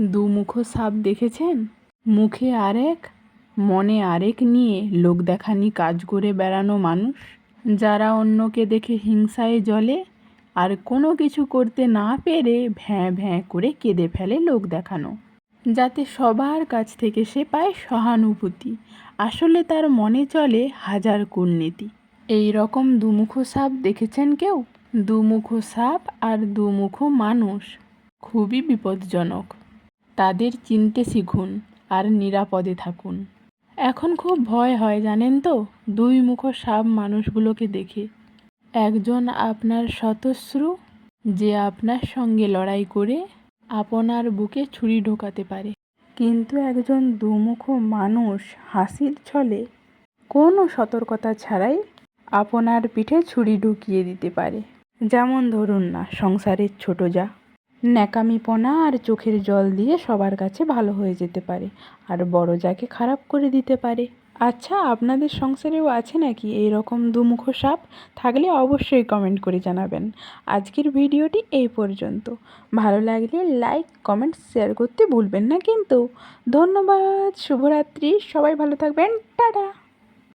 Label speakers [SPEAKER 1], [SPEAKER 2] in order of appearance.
[SPEAKER 1] দুমুখো সাপ দেখেছেন? মুখে আরেক, মনে আরেক নিয়ে লোক দেখানি কাজ করে বেড়ানো মানুষ। যারা অন্যকে দেখে হিংসায় জ্বলে, আর কোনো কিছু করতে না পেরে ভ্যাঁ ভ্যাঁ করে কেঁদে ফেলে লোক দেখানো। যাতে সবার কাছ থেকে সে পায় সহানুভূতি। আসলে তার মনে চলে হাজার কূটনীতি এই রকম দুমুখো সাপ দেখেছেন কেউ? দুমুখো সাপ আর দুমুখো মানুষ। খুবই বিপজ্জনক। তাদের চিনতে শিখুন আর নিরাপদে থাকুন। এখন খুব ভয় হয়, জানেন তো? দুই মুখো সাপ মানুষগুলোকে দেখে। একজন আপনার শতশ্রু যে আপনার সঙ্গে লড়াই করে আপনার বুকে ছুরি ঢোকাতে পারে। কিন্তু একজন দুমুখো মানুষ হাসির ছলে কোনো সতর্কতা ছাড়াই আপনার পিঠে ছুরি ঢুকিয়ে দিতে পারে। যেমন ধরুন না, সংসারের ছোট যা। ন্যাকামিপনা আর চোখের জল দিয়ে সবার কাছে ভালো হয়ে যেতে পারে আর বড় যাকে খারাপ করে দিতে পারে। আচ্ছা আপনাদের সংসারেও আছে নাকি এই রকম দুমুখো সাপ? থাকলে অবশ্যই কমেন্ট করে জানাবেন। আজকের ভিডিওটি এই পর্যন্ত। ভালো লাগলে লাইক কমেন্ট শেয়ার করতে ভুলবেন না কিন্তু। ধন্যবাদ, শুভরাত্রি, সবাই ভালো থাকবেন, টাটা!